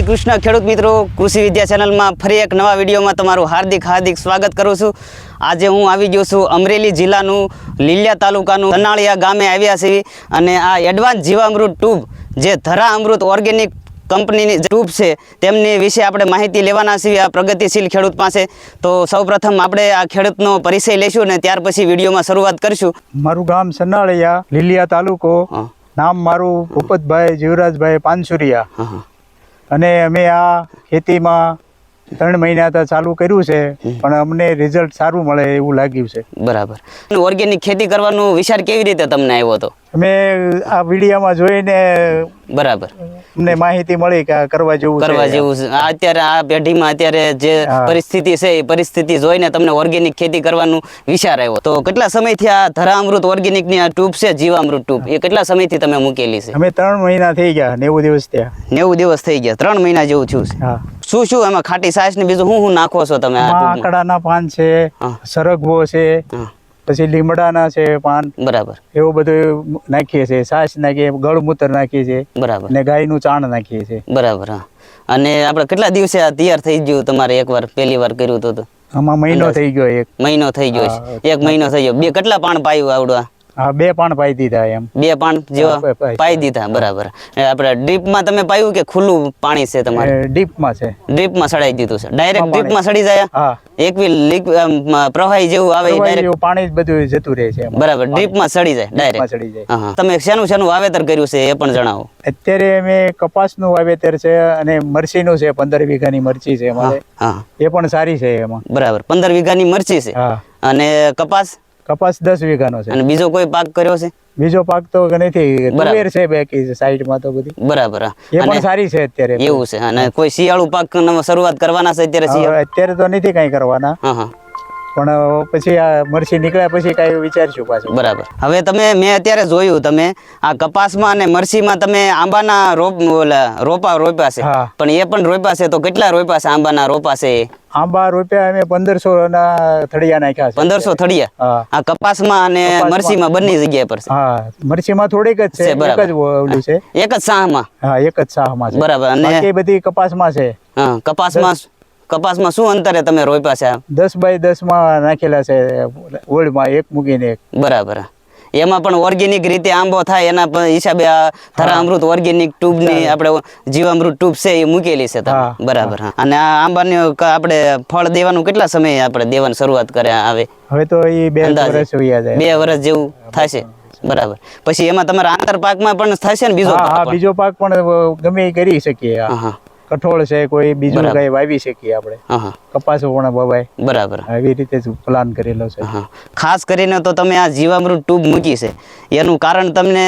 હરે કૃષ્ણ ખેડૂત મિત્રો. કૃષિ વિદ્યા ચેનલમાં ફરી એક નવા વિડીયોમાં તમારું હાર્દિક હાર્દિક સ્વાગત કરું છું. આજે હું આવી ગયો છું અમરેલી જિલ્લાનું લીલિયા તાલુકાનું તનાળિયા ગામે આવ્યા છીએ અને આ એડવાન્સ જીવામૃત ટ્યુબ જે ધરા અમૃત ઓર્ગેનિક કંપનીની ટ્યુબ છે તેમની વિશે આપણે માહિતી લેવાના છીએ આ પ્રગતિશીલ ખેડૂત પાસે. તો સૌપ્રથમ આપણે આ ખેડૂતનો પરિચય લઈશું અને ત્યાર પછી વિડીયોમાં શરૂઆત કરીશું. મારું ગામ સનાળિયા લીલિયા તાલુકો. નામ મારું ભૂપતભાઈ જીવરાજભાઈ પાનસુરિયા. અને અમે આ ખેતીમાં ત્રણ મહિના તો ચાલુ કર્યું છે પણ અમને રિઝલ્ટ સારું મળે એવું લાગ્યું છે. બરાબર. ઓર્ગેનિક ખેતી કરવાનો વિચાર કેવી રીતે તમને આવ્યો હતો અમે આ વિડીયામાં જોઈને બરાબર. અમને માહિતી મળી કે કરવા જેવું કરવા જેવું અત્યારે આ પેઢીમાં અત્યારે જે પરિસ્થિતિ છે એ પરિસ્થિતિ જોઈને તમને ઓર્ગેનિક ખેતી કરવાનું વિચાર આવ્યો તો કેટલા સમયથી આ ધરામૃત ઓર્ગેનિકની આ ટ્યુબ છે જીવામૃત ટ્યુબ એ કેટલા સમયથી તમે મૂકેલી છે? અમે ત્રણ મહિના થઈ ગયા નેવું દિવસ ત્યાં નેવું દિવસ થઈ ગયા. ત્રણ મહિના જેવું થયું છે. હા. શું શું એમાં ખાટી સાસ ને બીજું શું શું નાખો છો તમે? આકડાના પાન છે સરગવો છે પછી લીમડાના છે પાન. બરાબર. એવું બધું નાખીએ છીએ. સાસ નાખીએ ગળમૂત્ર નાખીએ છીએ. બરાબર. ને ગાયનું ચાણ નાખીએ છીએ. બરાબર હા. અને આપણે કેટલા દિવસે આ તૈયાર થઈ ગયું તમારે એકવાર? પહેલી વાર કર્યું તો આમાં મહિનો થઈ ગયો એક. મહિનો થઈ ગયો એક મહિનો થઈ ગયો. બે કેટલા પાન પાયું આવડવા? હા બે પાન પાઈ દીધા એમ. બે પાન જેવા પાઈ- દીધા. બરાબર. આપણે ડ્રીપમાં તમે પાયું કે ખુલ્લું પાણી છે તમારે? ડીપમાં છે. ડ્રીપમાં સડાઈ દીધું છે. ડાયરેક્ટ પાણી. ડ્રીપમાં સડી જાય? હા. એક લીક પ્રવાહી જેવું આવે ડાયરેક્ટ પાણી જ બધું જતું રહે છે. બરાબર ડ્રીપમાં સડી જાય ડાયરેક્ટ સડી જાય. હા. તમે શેનું શેનું વાવેતર કર્યું છે એ પણ જણાવો. અત્યારે અમે કપાસનું વાવેતર છે અને મરચીનું છે પંદર વીઘાની મરચી છે અમારે એ પણ સારી છે એમાં. બરાબર પંદર વીઘાની મરચી છે. અને કપાસ? કપાસ દસ વીઘાનો છે. અને બીજો કોઈ પાક કર્યો છે? બીજો પાક તો નથી. તુવેર છે બાકી સાઈડમાં તો બધી. બરાબર એ પણ સારી છે અત્યારે. એવું છે અને કોઈ શિયાળુ પાક શરૂઆત કરવાના છે અત્યારે અત્યારે તો નથી કઈ કરવાના. હા હા. પણ પછી આ મરચી નીકળ્યા પછી કઈ વિચારશું પાછું. બરાબર. હવે તમે મેં અત્યારે જોયું તમે આ કપાસમાં અને મરચીમાં તમે આંબાના રોપ ઓલા રોપા રોપ્યા છે. પણ એ પણ રોપ્યા છે તો કેટલા રોપ્યા છે આંબાના રોપા છે? આંબા રોપ્યા અમે પંદરસો ના થળિયા નાખ્યા પંદરસો થળિયા? આ કપાસમાં અને. મરચીમાં બંને જગ્યાએ પર હા. મરચીમાં થોડીક જ છે છે, એક જ ઓલું છે. એક જ સાહમાં? હા એક જ સાહમાં છે. બરાબર અને એ બધી કપાસમાં છે. હા કપાસમાં કપાસમાં શું અંતરે તમે રોપ્યા છે? દસ બાય દસમાં નાખેલા છે ઓળમાં એક મૂકીને એક. બરાબર. એમાં પણ ઓર્ગેનિક રીતે આંબો થાય એના હિસાબે આ થરા અમૃત ઓર્ગેનિક ટ્યુબની આપણે જીવામૃત ટ્યુબ છે એ મૂકેલી છે બરાબર અને આ આંબાને આપણે ફળ દેવાનું કેટલા સમય આપણે દેવાની શરૂઆત કરે આવે? હવે તો એ બે વર્ષ બે વર્ષ જેવું થશે બરાબર. પછી એમાં તમારા આંતર પાકમાં પણ થશે ને બીજો? બીજો પાક પણ ગમે કરી શકીએ હા. કઠોળ છે કોઈ બીજું. કઈ વાવી શકીએ આપણે. કપાસ પણ વવાય બરાબર. એવી રીતે જ પ્લાન કરેલો છે. ખાસ કરીને તો તમે આ જીવામૃત ટ્યુબ મૂકી છે. એનું કારણ તમને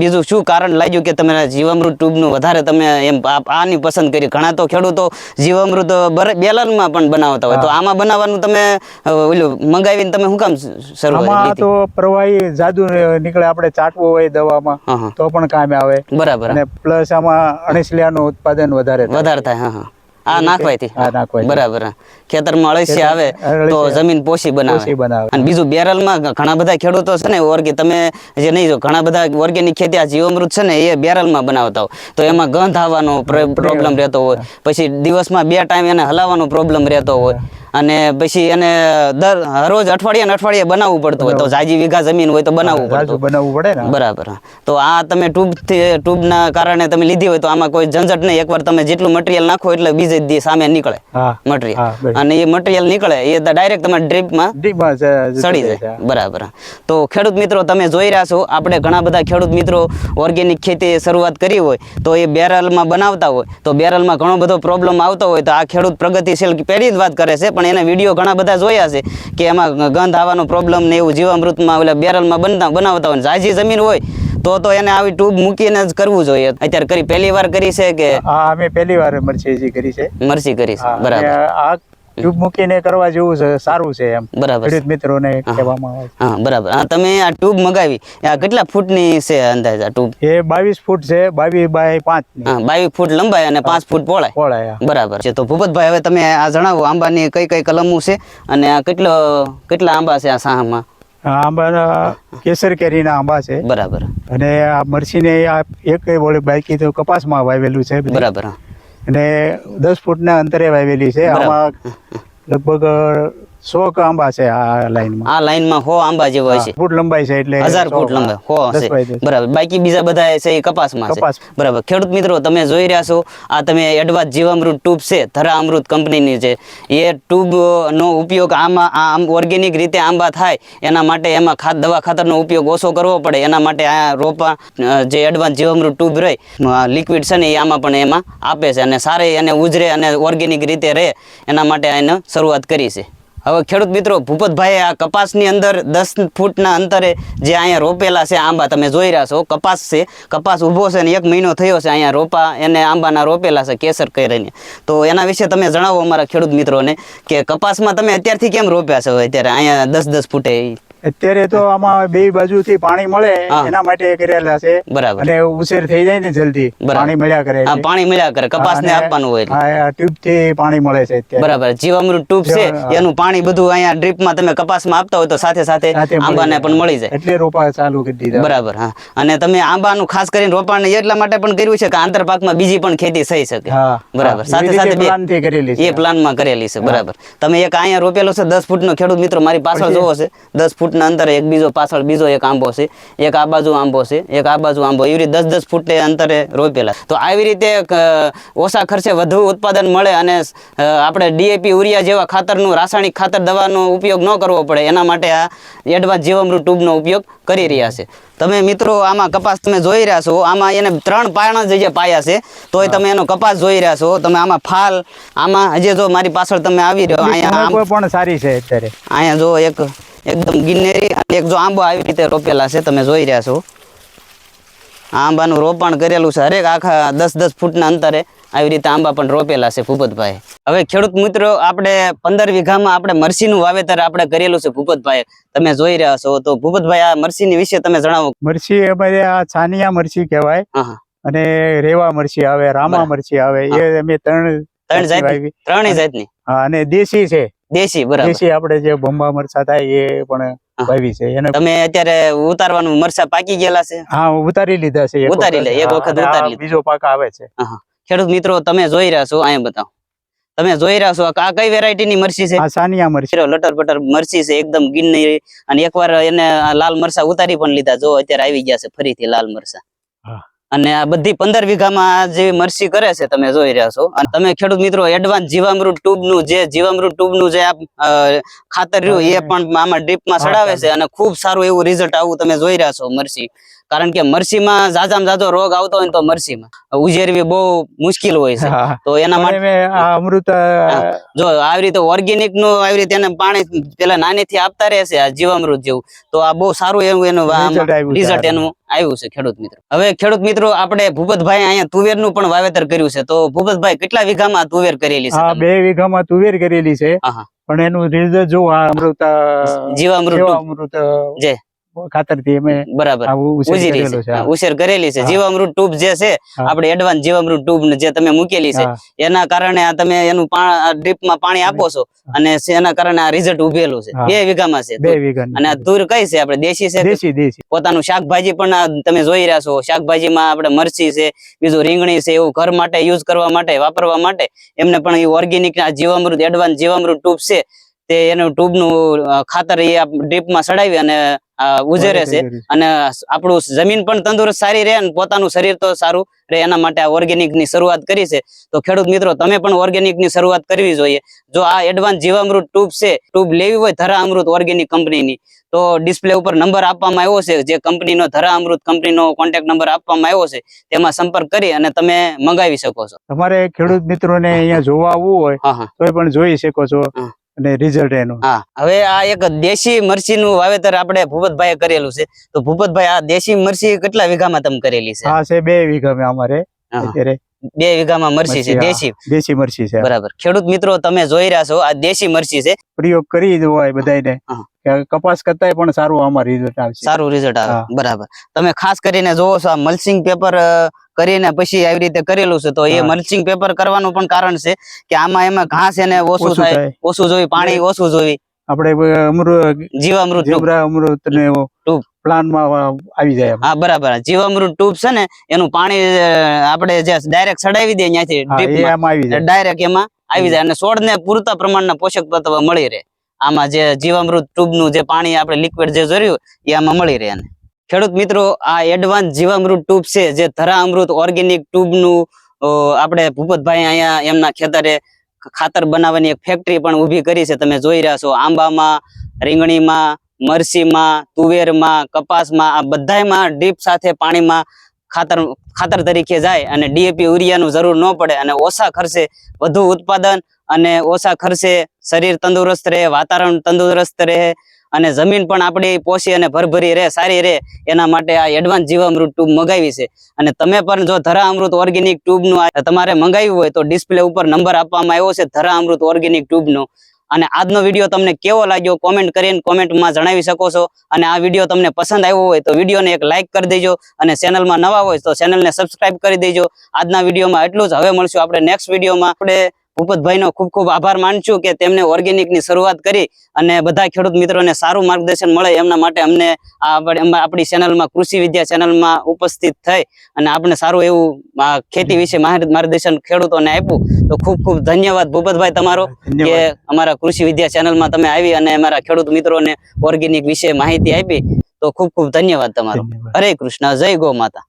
બીજું શું કારણ લાગ્યું કે તમે જીવામૃત ટ્યુબનું વધારે તમે એમ આની પસંદ કરી? ઘણા તો ખેડૂતો જીવામૃત બેલરમાં પણ બનાવતા હોય. તો આમાં બનાવવાનું તમે ઓલું મંગાવીને તમે શું કામ શરૂ આમાં તો પ્રવાહી જાદુ નીકળે આપણે ચાટવું હોય દવામાં તો પણ કામ આવે. બરાબર. અને પ્લસ આમાં અણસલિયાનું ઉત્પાદન વધારે. વધારે થાય. હા હા. આ નાખવાયથી. હા. બરાબર. ખેતરમાં અળસી આવે તો જમીન પોષી બનાવે. બનાવે. અને બીજું બેરલમાં ઘણા બધા ખેડૂતો છે ને ઓર્ગે તમે જે નહીં જો ઘણા બધા ઓર્ગેનિક ખેતી આ જીવામૃત છે ને એ બેરલમાં બનાવતા હોય. તો એમાં ગંધ આવવાનો પ્રોબ્લેમ રહેતો હોય. પછી દિવસમાં બે ટાઈમ એને હલાવવાનો પ્રોબ્લેમ રહેતો હોય. અને પછી એને દર રોજ અઠવાડિયે અઠવાડિયે બનાવવું પડતું હોય. તો જાજી વીઘા જમીન હોય તો બનાવવું પડતું. બનાવવું પડે ને. બરાબર તો આ તમે ટ્યુબ ટ્યુબના કારણે તમે લીધી હોય તો આમાં કોઈ ઝંઝટ નહીં. એકવાર તમે જેટલું મટીરિયલ નાખો એટલે બીજે દી સામે નીકળે મટીરિયલ અને એ મટીરિયલ નીકળે એ ડાયરેક્ટ તમારે ડ્રીપમાં માં સડી જાય. બરાબર તો ખેડૂત મિત્રો તમે જોઈ રહ્યા છો આપણે ઘણા બધા ખેડૂત મિત્રો ઓર્ગેનિક ખેતી શરૂઆત કરી હોય તો એ બેરલમાં બનાવતા હોય. તો બેરલમાં ઘણો બધો પ્રોબ્લેમ આવતો હોય તો આ ખેડૂત પ્રગતિશીલ પહેલી જ વાત કરે છે પણ એના વીડિયો ઘણા બધા જોયા છે કે એમાં ગંધ આવવાનો પ્રોબ્લેમ ને એવું જીવામૃતમાં ઓલા બેરલમાં બનતા બનાવતા હોય જાજી જમીન હોય તો તો એને આવી ટ્યુબ મૂકીને જ કરવું જોઈએ. અત્યારે કરી પહેલી વાર કરી છે કે હા અમે પહેલી વાર મરચી કરી છે. મરચી કરી છે. બરાબર. આ ટ્યુબ મૂકીને કરવા જેવું છે સારું છે એમ. બરાબર ખેડૂત મિત્રોને કહેવામાં આવે હા બરાબર. હા તમે આ ટ્યુબ મગાવી. આ કેટલા ફૂટની છે અંદાજ આ ટ્યુબ? એ બાવીસ ફૂટ છે બાવીસ બાય પાંચ હા બાવીસ ફૂટ લંબાઈ અને પાંચ ફૂટ પહોળાઈ. પહોળાઈ બરાબર છે. તો ભૂપતભાઈ હવે તમે આ જણાવો આંબાની કઈ કઈ કલમો છે અને આ કેટલો કેટલા આંબા છે આ સાહામાં? આંબાના કેસર કેરીના આંબા છે. બરાબર. અને આ મરસીને આ એક વળી બાકી તો કપાસમાં વાવેલું છે. બરાબર હા. અને દસ ફૂટના અંતરે વાવેલી છે. આમાં લગભગ સો આંબા છે આ લાઈનમાં? આ લાઈનમાં હો આંબા જેવો છે. ફૂટ લંબાઈ છે એટલે હજાર ફૂટ લંબાઈ. હો છે. બરાબર. બાકી બીજા બધા છે એ કપાસમાં છે. બરાબર. ખેડૂત મિત્રો તમે જોઈ રહ્યા છો આ તમે એડવાન્સ જીવામૃત ટ્યુબ છે ધરા અમૃત કંપનીની છે. એ ટ્યુબ નો ઉપયોગ આમાં આમ ઓર્ગેનિક રીતે આંબા થાય એના માટે એમાં ખાત દવા ખાતરનો ઉપયોગ ઓછો કરવો પડે. એના માટે આ રોપા જે એડવાન્સ જીવામૃત ટ્યુબ રહે લિક્વિડ છે ને એ આમાં પણ એમાં આપે છે અને સારી એને ઉજરે અને ઓર્ગેનિક રીતે રહે એના માટે એને શરૂઆત કરી છે. હવે ખેડૂત મિત્રો, ભૂપતભાઈએ આ કપાસની અંદર દસ ફૂટના અંતરે જે અહીંયા રોપેલા છે આંબા, તમે જોઈ રહ્યા છો, કપાસ છે. કપાસ ઊભો છે ને એક મહિનો થયો છે અહીંયા રોપા, એને આંબાના રોપેલા છે કેસર કરીને. તો એના વિશે તમે જણાવો અમારા ખેડૂત મિત્રોને કે કપાસમાં તમે અત્યારથી કેમ રોપ્યા છો અત્યારે? અહીંયા દસ દસ ફૂટે અત્યારે તો આમાં બે બાજુથી પાણી મળે એના માટે કરેલા છે. બરાબર. અને ઉછેર થઈ જાય ને જલ્દી. પાણી મળ્યા કરે પાણી મળ્યા કરે કપાસ ને આપવાનું હોય હા, ટ્યુબથી પાણી મળે છે અત્યારે. બરાબર. જીવામૃત ટ્યુબ છે એનું પાણી બધું અહીંયા ડ્રીપમાં તમે કપાસમાં આપતા હોય તો સાથે સાથે આંબાને પણ મળી જાય. એટલે રોપા ચાલુ કરી દીધા. બરાબર હા. અને તમે આંબાનું ખાસ કરીને રોપાણ એટલા માટે પણ કર્યું છે કે આંતર પાકમાં બીજી પણ ખેતી થઈ શકે. બરાબર. સાથે સાથે એ પ્લાનમાં થી કરેલી છે. એ પ્લાનમાં કરેલી છે બરાબર. તમે એક અહીંયા રોપેલો છે દસ ફૂટનો ખેડૂત મિત્રો મારી પાછળ પછી- જોવો છે દસ ફૂટના અંતરે એક બીજો પાછળ બીજો એક આંબો છે એક આ બાજુ આંબો છે એક આ બાજુ આંબો. એવી રીતે દસ દસ ફૂટે અંતરે રોપેલા. તો આવી રીતે ઓછા ખર્ચે વધુ ઉત્પાદન મળે અને આપણે ડીએપી યુરિયા જેવા ખાતરનું રાસાયણિક ખાતર દવાનો ઉપયોગ ન કરવો પડે. એના માટે આ એડવાન્સ જીવામૃત ટ્યુબનો ઉપયોગ કરી રહ્યા છે. તમે મિત્રો આમાં કપાસ તમે જોઈ રહ્યા છો. આમાં એને ત્રણ પાયણા જ જે પાયા છે તોય તમે એનો કપાસ જોઈ રહ્યા છો. તમે આમાં ફાલ આમાં હજી જો મારી પાછળ તમે આવી રહ્યો અહીંયા પણ સારી છે અત્યારે. અહીંયા જો એક એકદમ ગિન્નેરી અને એક જો આંબો આવી રીતે રોપેલા છે તમે જોઈ રહ્યા છો. આંબાનું રોપણ કરેલું છે હરેક આખા દસ દસ ફૂટના અંતરે આવી રીતે આંબા પણ રોપેલા છે ભૂપતભાઈ હવે ખેડૂત મિત્રો આપણે પંદર વીઘામાં આપણે મરસીનું વાવેતર આપણે કરેલું છે ભૂપતભાઈ તમે જોઈ રહ્યા છો તો ભૂપતભાઈ આ મરસીની વિશે તમે જણાવો. મરચી અમારે આ છાનિયા મરસી કહેવાય અને રેવા મરચી આવે રામા મરસી મરચી આવે એ અમે ત્રણ ત્રણ જાતની ત્રણેય જાતની. હા અને દેશી છે. દેશી બરાબર. દેશી આપણે જે બંબા મરચા થાય એ પણ. વાવી છે. એને તમે અત્યારે ઉતારવાનું મરસા પાકી ગયેલા છે? હા ઉતારી લીધા છે ઉતારી લે, એક વખત ઉતારી લીધા. બીજો પાક આવે છે. ખેડૂત મિત્રો તમે જોઈ રહ્યા છો અહીંયા બતાવો. તમે જોઈ રહ્યા છો આ કઈ વેરાયટી ની મરચી છે? સાનિયા મરચી. લટર પટર મરચી છે એકદમ ગિન્ની અને એકવાર એને લાલ મરચા ઉતારી પણ લીધા. જો અત્યારે આવી ગયા છે ફરીથી લાલ મરચા. હા. અને આ બધી પંદર વીઘામાં આ જે મરસી કરે છે તમે જોઈ રહ્યા છો. અને તમે ખેડૂત મિત્રો એડવાન્સ જીવામૃત ટ્યુબનું જે જીવામૃત ટ્યુબનું જે ખાતર રહ્યું એ પણ આમાં ડ્રીપમાં ચડાવે છે અને ખૂબ સારું એવું રિઝલ્ટ આવું તમે જોઈ રહ્યા છો મરસી. કારણ કે મરસીમાં જાજામાં જાજો રોગ આવતો હોય તો મરસીમાં. ઉજેરવી બહુ મુશ્કેલ હોય છે. તો એના માટે અમૃત જો આવી રીતે ઓર્ગેનિકનું આવી રીતે એને પાણી પેલા નાનીથી આપતા રહેશે આ જીવામૃત જેવું. તો આ બહુ સારું એવું એનું રિઝલ્ટ એનું આવ્યું છે ખેડૂત મિત્રો. હવે ખેડૂત મિત્રો આપણે ભૂપતભાઈ અહીંયા તુવેરનું પણ વાવેતર કર્યું છે. તો ભૂપતભાઈ કેટલા વીઘામાં તુવેર કરેલી છે બે વીઘામાં તુવેર કરેલી છે. પણ એનું રિઝલ્ટ જો આ અમૃત જીવામૃત અમૃત જે. અમે બરાબર. ઉછેર કરેલો છે જીવામૃત ટ્યુબ જે છે. આપણે એડવાન્સ જીવામૃત ટ્યુબ જે તમે મૂકેલી છે એના કારણે આ તમે એનું ડ્રીપમાં પાણી આપો છો અને એના કારણે આ રિઝલ્ટ ઉભેલું છે. બે વીઘામાં છે. બે વીઘા અને આ તુર કઈ છે? આપણે દેશી છે દેશી દેશી. પોતાનું શાકભાજી પણ તમે જોઈ રહ્યા છો. શાકભાજીમાં આપણે મરચી છે બીજું રીંગણી છે એવું ઘર માટે યુઝ કરવા માટે વાપરવા માટે એમને પણ એ ઓર્ગેનિક આ જીવામૃત એડવાન્સ જીવામૃત ટ્યુબ છે તે એનું ટ્યુબનું નું ખાતર એ ડ્રીપમાં સડાવી અને ઉજેરે છે. અને આપણું જમીન પણ તંદુરસ્ત સારી રહે અને પોતાનું શરીર તો સારું રહે. એના માટે આ ઓર્ગેનિકની શરૂઆત કરી છે. તો ખેડૂત મિત્રો તમે પણ ઓર્ગેનિકની શરૂઆત કરવી જોઈએ. જો આ એડવાન્સ જીવામૃત ટ્યુબ છે ટ્યુબ લેવી હોય ધરા અમૃત ઓર્ગેનિક કંપનીની તો ડિસ્પ્લે ઉપર નંબર આપવામાં આવ્યો છે. જે કંપનીનો ધરા અમૃત કંપનીનો કોન્ટેક્ટ નંબર આપવામાં આવ્યો છે તેમાં સંપર્ક કરી અને તમે મંગાવી શકો છો. તમારે ખેડૂત મિત્રોને અહીંયા જોવા આવવું હોય તો પણ જોઈ શકો છો. અને રિઝલ્ટ એનું. હા હવે આ એક દેશી મરચીનું વાવેતર આપણે ભૂપતભાઈ કરેલું છે. તો ભૂપતભાઈ આ દેશી મરચી કેટલા વીઘામાં તમે કરેલી છે? હા છે બે વીઘા અમારે અત્યારે. બે વીઘામાં મરચી છે દેશી? દેશી મરચી છે. બરાબર. ખેડૂત મિત્રો તમે જોઈ રહ્યા છો આ દેશી મરચી છે. પ્રયોગ કરી હોય બધાને. કે કપાસ કરતાંય પણ સારું આમાં રિઝલ્ટ આવશે સારું રિઝલ્ટ આવે. બરાબર. તમે ખાસ કરીને જોવો છો આ મલ્ચિંગ પેપર કરીને પછી આવી રીતે કરેલું છે તો એ. મલ્ચિંગ પેપર કરવાનું પણ કારણ છે કે આમાં એમાં ઘાસ એને ઓછું થાય ઓછું જોવી પાણી ઓછું જોવી આપણે અમૃત જીવામૃત અમૃત ને. પ્લાનમાં આવી જાય હા બરાબર. જીવામૃત ટ્યુબ છે ને એનું પાણી આપણે જે ડાયરેક્ટ ચડાવી દઈએ ત્યાંથી ડાયરેક્ટ એમાં આવી જાય. અને છોડને પૂરતા પ્રમાણના પોષક તત્વ મળી રહે. આમાં જે જીવામૃત ટ્યુબનું જે પાણી આપણે લિક્વિડ જે જોયું એ આમાં મળી રહે ખેડૂત મિત્રો, આ એડવાન્સ જીવામૃત ટ્યુબ છે, જે ધરા અમૃત ઓર્ગેનિક ટ્યુબનું આપણે ભૂપતભાઈ અહીંયા એમના ખેતરે ખાતર બનાવવાની એક ફેક્ટરી પણ ઊભી કરી છે, તમે જોઈ રહ્યા છો. આંબામાં, રીંગણીમાં, મરસીમાં, તુવેરમાં, કપાસમાં, આ બધામાં ડીપ સાથે પાણીમાં ખાતર ખાતર તરીકે જાય અને ડીએપી યુરિયાનું જરૂર ન પડે અને ઓછા ખર્ચે વધુ ઉત્પાદન અને ઓછા ખર્ચે શરીર તંદુરસ્ત રહે, વાતાવરણ તંદુરસ્ત રહે અને જમીન પણ આપણી પોષી અને ભરભરી રહે, સારી રહે. એના માટે આ એડવાન્સ જીવામૃત ટ્યુબ મગાવી છે. અને તમે પણ જો ધરા અમૃત ઓર્ગેનિક ટ્યુબનું તમારે મંગાવ્યું હોય તો ડિસ્પ્લે ઉપર નંબર આપવામાં આવ્યો છે ધરા અમૃત ઓર્ગેનિક ટ્યુબનો અને આજનો વીડિયો તમને કેવો લાગ્યો કોમેન્ટ કરીને કોમેન્ટમાં જણાવી શકો છો. અને આ વીડિયો તમને પસંદ આવ્યો હોય તો વિડીયોને એક લાઇક કરી દેજો અને ચેનલમાં નવા હોય તો ચેનલને સબસ્ક્રાઇબ કરી દેજો. આજના વિડીયોમાં એટલું જ. હવે મળશું આપણે નેક્સ્ટ વિડીયોમાં આપણે ભૂપતભાઈનો ખૂબ ખૂબ આભાર માનશું કે તેમને ઓર્ગેનિકની શરૂઆત કરી અને બધા ખેડૂત મિત્રોને સારું માર્ગદર્શન મળે એમના માટે અમને આપણી ચેનલમાં કૃષિ વિદ્યા ચેનલમાં ઉપસ્થિત થઈ અને આપણે સારું એવું ખેતી વિશે માર્ગદર્શન ખેડૂતોને આપ્યું. તો ખૂબ ખૂબ ધન્યવાદ ભૂપતભાઈ તમારો કે અમારા કૃષિ વિદ્યા ચેનલમાં તમે આવી અને અમારા ખેડૂત મિત્રોને ઓર્ગેનિક વિશે માહિતી આપી. તો ખૂબ ખૂબ ધન્યવાદ તમારો. હરે કૃષ્ણ જય ગો માતા.